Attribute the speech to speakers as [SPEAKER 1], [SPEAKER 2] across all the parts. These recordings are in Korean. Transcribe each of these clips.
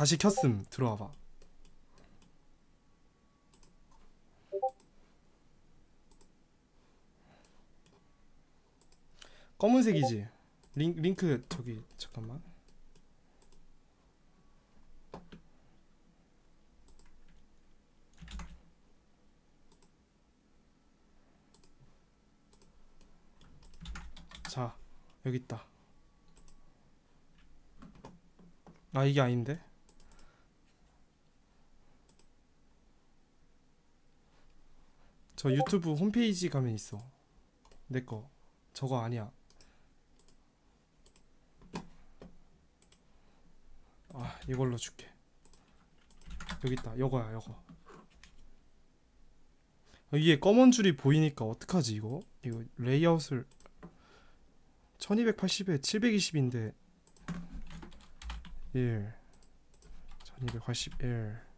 [SPEAKER 1] 다시 켰음. 들어와봐. 검은색이지. 링, 링크 저기 잠깐만. 자 여기 있다. 아 이게 아닌데 저 유튜브 홈페이지 가면 있어. 내 거. 저거 아니야. 아 이걸로 줄게. 여기 있다. 요거야 요거. 아, 이게 검은 줄이 보이니까 어떡하지 이거? 이거 레이아웃을 1280에 720인데 1 1281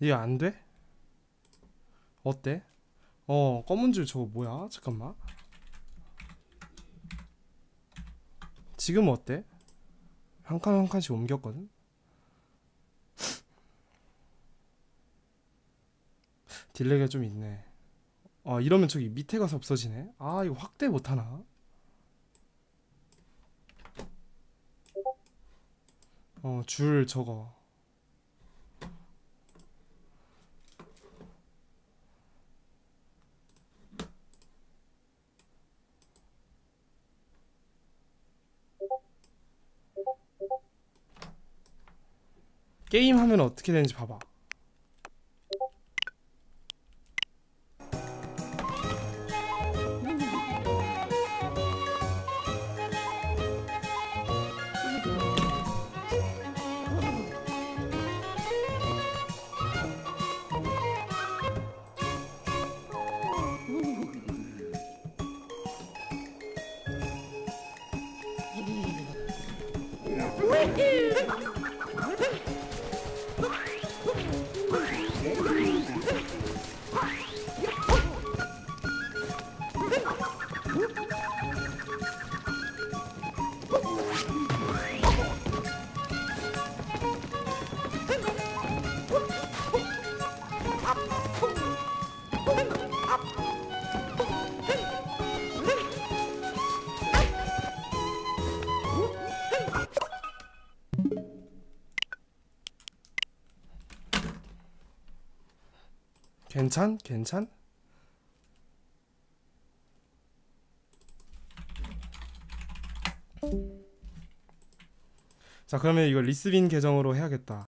[SPEAKER 1] 이게 안 돼? 어때? 어 검은 줄 저거 뭐야? 잠깐만 지금 어때? 한 칸 한 칸씩 옮겼거든? 딜레이가 좀 있네 아 이러면 저기 밑에 가서 없어지네 아 이거 확대 못하나? 어 줄 저거 게임 하면 어떻게 되는지 봐봐 괜찮? 괜찮? 자 그러면 이거 리스빈 계정으로 해야겠다